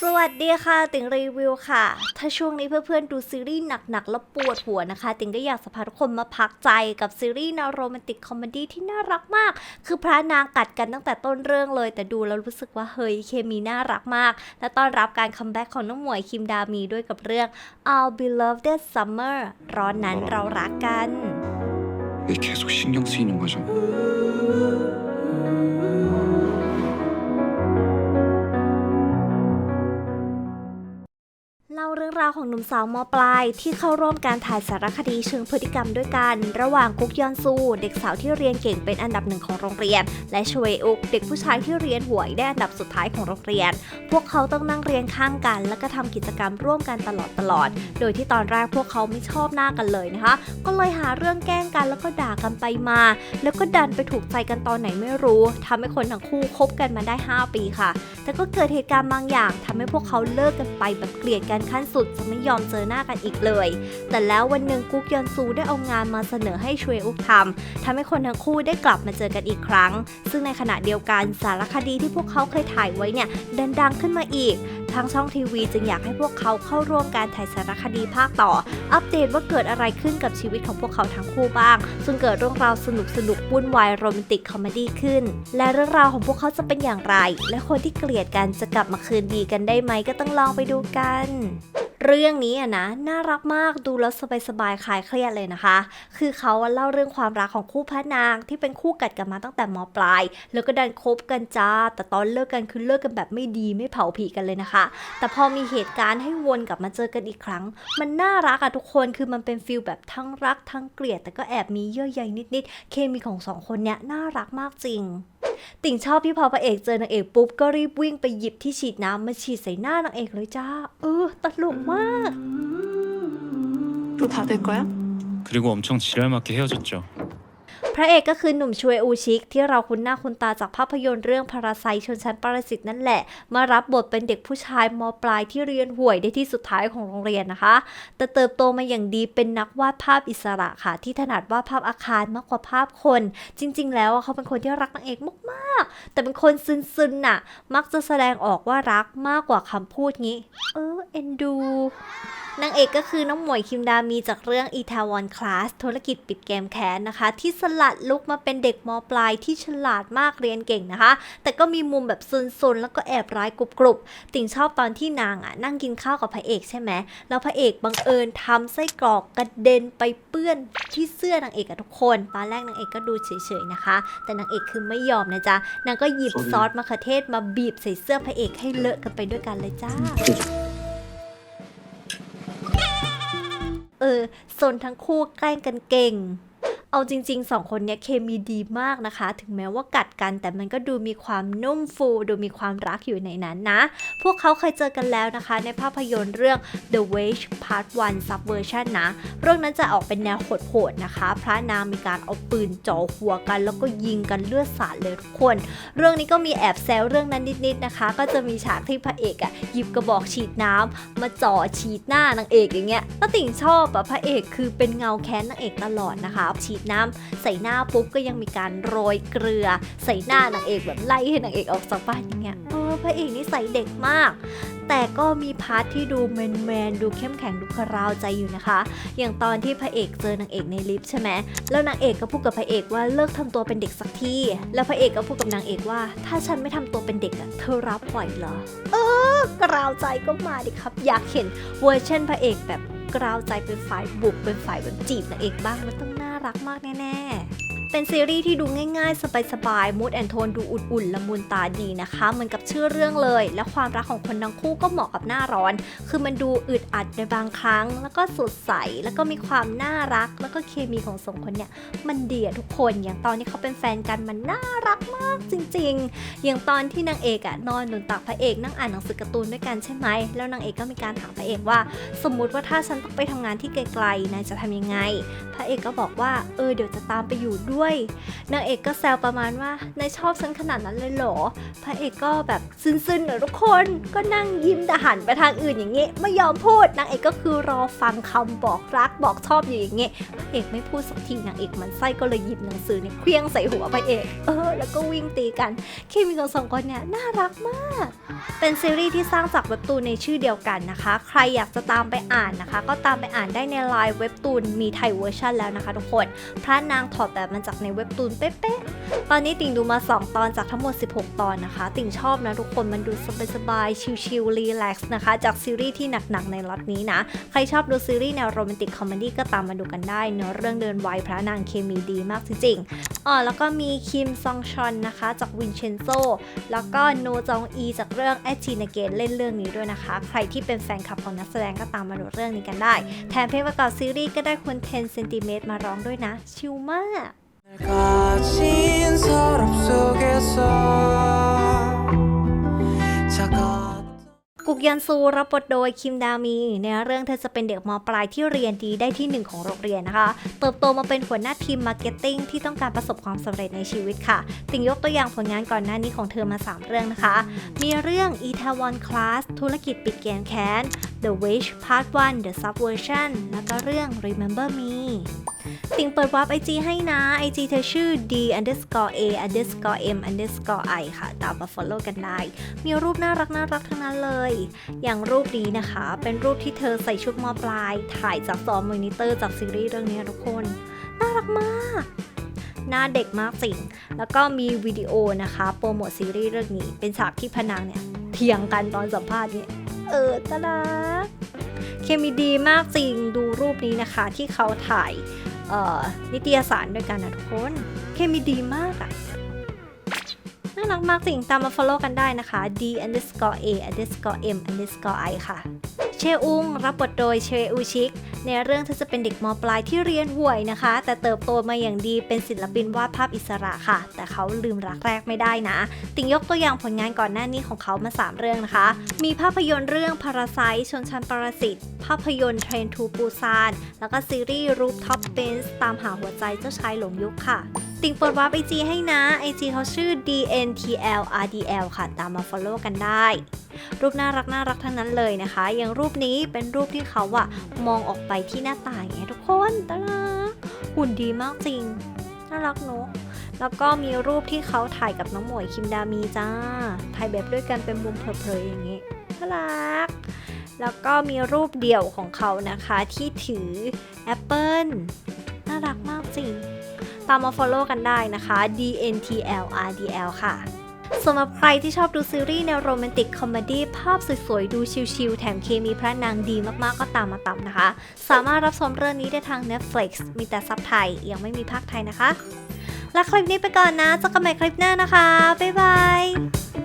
สวัสดีค่ะ ติงรีวิวค่ะ ถ้าช่วงนี้เพื่อนๆดูซีรีส์หนักๆ แล้วปวดหัวนะคะ ติงก็อยากจะพาทุกคนมาพักใจกับซีรีส์แนวโรแมนติกคอมเมดี้ที่น่ารักมาก คือพระนางกัดกันตั้งแต่ต้นเรื่องเลย แต่ดูแล้วรู้สึกว่าเฮ้ยเคมีน่ารักมาก และต้อนรับการคัมแบ็กของน้องหมวยคิมดามีด้วยกับเรื่อง I'll Be Loved That Summer ร้อนนั้นเรารักกัน 왜 계속 신경 쓰이는 거죠? รื่องราวของหนุ่มสาวมปลาย ที่เข้าร่วมการถ่ายสารคดีเชิงพฤติกรรมด้วยกัน ระหว่างกุ๊กยอนซู เด็กสาวที่เรียนเก่งเป็นอันดับหนึ่งของโรงเรียน และชเวอุกเด็กผู้ชายที่เรียนห่วยได้อันดับสุดท้ายของโรงเรียน พวกเขาต้องนั่งเรียนข้างกัน แล้วก็ทำกิจกรรมร่วมกันตลอดตลอด โดยที่ตอนแรกพวกเขาไม่ชอบหน้ากันเลยนะคะ ก็เลยหาเรื่องแกล้งกันแล้วก็ด่ากันไปมา แล้วก็ดันไปถูกใจกันตอนไหนไม่รู้ทำให้คนทั้งคู่คบกันมาได้ 5 ปีค่ะ แต่ก็เกิดเหตุการณ์บางอย่างทำให้พวกเขาเลิกกันไปแบบเกลียดกันขั้นสุดจะไม่ยอมเจอหน้ากันอีกเลย แต่แล้ววันหนึ่งกุ๊กยอนซูได้เอางานมาเสนอให้ชเวอุกทำทำให้คนทั้งคู่ได้กลับมาเจอกันอีกครั้ง ซึ่งในขณะเดียวกันสารคดีที่พวกเขาเคยถ่ายไว้เนี่ยดันดังขึ้นมาอีกทางช่องทีวีจึงอยากให้พวกเขาเข้าร่วมการถ่ายสารคดีภาคต่อ อัปเดตว่าเกิดอะไรขึ้นกับชีวิตของพวกเขาทั้งคู่บ้างซึ่งเกิดเรื่องราวสนุกสนุกวุ่นวายโรแมนติกคอมเมดี้ขึ้น และเรื่องราวของพวกเขาจะเป็นอย่างไร และคนที่เกลียดกันจะกลับมาคืนดีกันได้ไหมก็ต้องลองไปดูกัน เรื่องนี้อะนะน่ารักมากดูแล้วสบายๆคลายเครียดเลยนะคะ คือเขาเล่าเรื่องความรักของคู่พระนางที่เป็นคู่กัดกันมาตั้งแต่มปลาย แล้วก็ดันคบกันจ้า แต่ตอนเลิกกันคือเลิกกันแบบไม่ดีไม่เผาผีกันเลยนะคะ แต่พอมีเหตุการณ์ให้วนกลับมาเจอกันอีกครั้ง มันน่ารักอะทุกคนคือมันเป็นฟิลแบบทั้งรักทั้งเกลียด แต่ก็แอบมีเยื่อใยนิดๆเคมีของสองคนเนี้ยน่ารักมากจริง ติ่งชอบที่พอพระเอกเจอนางเอกปุ๊บก็รีบวิ่งไปหยิบที่ฉีดน้ำมาฉีดใส่หน้านางเอกเลยจ้า เออตลกมาก 또 닫을 거야? 그리고 엄청 지랄맞게 헤어졌죠. พระเอกก็คือหนุ่มชเวอูชิก ที่เราคุ้นหน้าคุ้นตาจากภาพยนตร์เรื่องพาราไซชนชั้นปรสิตนั่นแหละ มารับบทเป็นเด็กผู้ชายมปลายที่เรียนห่วยได้ที่สุดท้ายของโรงเรียนนะคะ แต่เติบโตมาอย่างดีเป็นนักวาดภาพอิสระค่ะ ที่ถนัดวาดภาพอาคารมากกว่าภาพคน จริง ๆ แล้วเขาเป็นคนที่รักนางเอกมากๆ แต่เป็นคนซึนๆน่ะ มักจะแสดงออกว่ารักมากกว่าคำพูดงี้ เออเอ็นดู นางเอกก็คือน้องหมวยคิมดามีจากเรื่อง e t a w o n Class ธุรกิจปิดเกมแค้นนะคะ ที่สลัดลุกมาเป็นเด็กมปลายที่ฉลาดมากเรียนเก่งนะคะ แต่ก็มีมุมแบบซนๆ แล้วก็แอบร้ายกรุบๆติ่งชอบตอนที่นางอะนั่งกินข้าวกับพระเอกใช่ไหมแล้วพระเอกบังเอิญทำไส้กรอกกระเด็นไปเปื้อนที่เสื้อนางเอกอะทุกคนตอนแรกนางเอกก็ดูเฉยๆนะคะ แต่นางเอกคือไม่ยอมนะจ๊ะนางก็หยิบซอสมะเขือเทศมาบีบใส่เสื้อพระเอกให้เลอะกันไปด้วยกันเลยจ้า เออซนทั้งคู่แกล้งกันเก่ง เอาจริงๆสองคนเนี้ยเคมีดีมากนะคะ ถึงแม้ว่ากัดกันแต่มันก็ดูมีความนุ่มฟูดูมีความรักอยู่ในนั้นนะ พวกเขาเคยเจอกันแล้วนะคะ ในภาพยนตร์เรื่อง The Witch Part 1 Subversion นะ เรื่องนั้นจะออกเป็นแนวโหดๆนะคะ พระนางมีการเอาปืนจ่อหัวกัน แล้วก็ยิงกันเลือดสาดเลยทุกคน เรื่องนี้ก็มีแอบแซวเรื่องนั้นนิดๆนะคะ ก็จะมีฉากที่พระเอกอะหยิบกระบอกฉีดน้ำมาจ่อฉีดหน้านางเอกอย่างเงี้ยแล้วติ่งชอบอะพระเอกคือเป็นเงาแค้นนางเอกตลอดนะคะฉีดน้ำใส่หน้าปุ๊บก็ยังมีการโรยเกลือ ใส่หน้านางเอกแบบไล่ให้นางเอกออกจากบ้านอย่างเงี้ยเออพระเอกนี่ใส่เด็กมาก แต่ก็มีพาร์ทที่ดูแมนๆดูเข้มแข็งดูคราวใจอยู่นะคะ อย่างตอนที่พระเอกเจอนางเอกในลิฟต์ใช่ไหมแล้วนางเอกก็พูดกับพระเอกว่าเลิกทำตัวเป็นเด็กสักทีแล้วพระเอกก็พูดกับนางเอกว่า ถ้าฉันไม่ทำตัวเป็นเด็กอะเธอรับไหวเหรอ เออกราวใจก็มาดิครับ อยากเห็นเวอร์ชันพระเอกแบบกราวใจเป็นฝ่ายบุกเป็นฝ่ายแบบจีบนางเอกบ้างมันต้อง รักมากแน่ๆ เป็นซีรีส์ที่ดูง่ายๆ สบายๆมูดแอนโทนดูอุ่นๆละมุนตาดีนะคะ เหมือนกับชื่อเรื่องเลย และความรักของคนทั้งคู่ก็เหมาะกับหน้าร้อน คือมันดูอึดอัดในบางครั้ง แล้วก็สดใส แล้วก็มีความน่ารัก แล้วก็เคมีของสองคนเนี่ย มันดีอะทุกคน อย่างตอนที่เขาเป็นแฟนกันมันน่ารักมากจริง ๆ อย่างตอนที่นางเอกอะนอนหนุนตักพระเอกนั่งอ่านหนังสือการ์ตูนด้วยกันใช่ไหม แล้วนางเอกก็มีการถามพระเอกว่า สมมุติว่าถ้าฉันต้องไปทำงานที่ไกลๆนายจะทำยังไง พระเอกก็บอกว่า เออเดี๋ยวจะตามไปอยู่ด้วยด้วย นางเอกก็แซวประมาณว่านายชอบฉันขนาดนั้นเลยเหรอ พระเอกก็แบบซึ้นๆหน่อยทุกคนก็นั่งยิ้มแต่หันไปทางอื่นอย่างเงี้ยไม่ยอมพูดนางเอกก็คือรอฟังคำบอกรักบอกชอบอยู่อย่างเงี้ยพระเอกไม่พูดสักทีนางเอกมันไส้ก็เลยหยิบหนังสือเนี่ยเคลี้ยงใส่หัวพระเอกเออแล้วก็วิ่งตีกันเคมีของสองคนเนี่ยน่ารักมาก เป็นซีรีส์ที่สร้างจากเว็บตูนในชื่อเดียวกันนะคะ ใครอยากจะตามไปอ่านนะคะ ก็ตามไปอ่านได้ในไลน์เว็บตูนมีไทยเวอร์ชันแล้วนะคะทุกคน พระนางถอดแบบมาจากในเว็บตูนเป๊ะๆ ตอนนี้ติ่งดูมา 2 ตอนจากทั้งหมด 16 ตอนนะคะ ติ่งชอบนะทุกคนมันดูสบายๆ ชิลๆ รีแลกซ์นะคะ จากซีรีส์ที่หนักๆ ในล็อตนี้นะ ใครชอบดูซีรีส์แนวโรแมนติกคอมเมดี้ก็ตามมาดูกันได้เนื้อเรื่องเดินไวพระนางเคมีดีมากจริงๆอ๋อแล้วก็มีคิมซองชอนนะคะ จากวินเชนโซแล้วก็โนจองอีจากเรื่องแอจีนเกนเล่นเรื่องนี้ด้วยนะคะ ใครที่เป็นแฟนคลับของนักแสดงก็ตามมาดูเรื่องนี้กันได้ แถมเพลงประกอบซีรีส์ก็ได้คน10 c m มาร้องด้วยนะ ชิลมาก กุกยันซูรับบทโดยคิมดามี ในเรื่องเธอจะเป็นเด็กมปลายที่เรียนดีได้ที่ 1 ของโรงเรียนนะคะ เติบโตมาเป็นหัวหน้าทีมมาร์เก็ตติ้งที่ต้องการประสบความสำเร็จในชีวิตค่ะ ติ่งยกตัวอย่างผลงานก่อนหน้านี้ของเธอมา 3 เรื่องนะคะ มีเรื่องอีทาวอนคลาสธุรกิจปิดเกมแค้น The Wish Part 1 The Subversion แล้วก็เรื่อง Remember Me ติงเปิดวาร์ปไอจีให้นะ IG เธอชื่อ d underscore a underscore m underscore i ค่ะ ตามมา follow กันได้ มีรูปน่ารักน่ารักทั้งนั้นเลย อย่างรูปนี้นะคะ เป็นรูปที่เธอใส่ชุดมอปลาย ถ่ายจากซอมมอนิเตอร์จากซีรีส์เรื่องนี้ทุกคน น่ารักมากหน้าเด็กมากจริงแล้วก็มีวิดีโอนะคะ โปรโมทซีรีส์เรื่องนี้ เป็นฉากที่พนางเนี่ยเถียงกันตอนสัมภาษณ์เนี่ย เอิดนะเคมีดีมากจริงดูรูปนี้นะคะ ที่เขาถ่ายนิตยสารด้วยกันนะทุกคน เคมีดีมากอะ น่ารักมากจริงตามมา follow กันได้นะคะ d underscore a underscore m underscore i ค่ะ เชอุงรับบทโดยเชอูชิก ในเรื่องเธอจะเป็นเด็กมปลายที่เรียนห่วยนะคะ แต่เติบโตมาอย่างดีเป็นศิลปินวาดภาพอิสระค่ะ แต่เขาลืมรักแรกไม่ได้นะ ติงยกตัวอย่างผลงานก่อนหน้านี้ของเขามา 3 เรื่องนะคะ มีภาพยนตร์เรื่องพาราไซชนชั้นปรสิตภาพยนตร์เทรนทูปูซานแล้วก็ซีรีส์รูปท็อปเ n นส์ตามหาหัวใจเจ้าชายหลงยุคค่ะ ติงเปิดวาร์ปไอจีให้นะ IG เขาชื่อ DNTLRDL ค่ะ ตามมา follow กันได้ รูปน่ารักน่ารักทั้งนั้นเลยนะคะ อย่างรูปนี้เป็นรูปที่เขาอะมองออกไปที่หน้าต่างอย่างเงี้ยทุกคนตาลักหุ่นดีมากจริง น่ารักเนอะแล้วก็มีรูปที่เขาถ่ายกับน้องหมวยคิมดามีจ้า ถ่ายแบบด้วยกันเป็นมุมเพลยๆอย่างงี้น่ารัก แล้วก็มีรูปเดี่ยวของเขานะคะที่ถือแอปเปิลน่ารักมากจริง ตามมา follow กันได้นะคะ DNTLRDL ค่ะสำหรับใครที่ชอบดูซีรีส์แนวโรแมนติกคอมเมดี้ภาพสวยๆ ดูชิลๆ แถมเคมีพระนางดีมากๆ ก็ตามมาตามนะคะ สามารถรับชมเรื่องนี้ได้ทาง Netflix มีแต่ซับไทย ยังไม่มีภาคไทยนะคะ และคลิปนี้ไปก่อนนะเจอกันใหม่คลิปหน้านะคะ บ๊ายบาย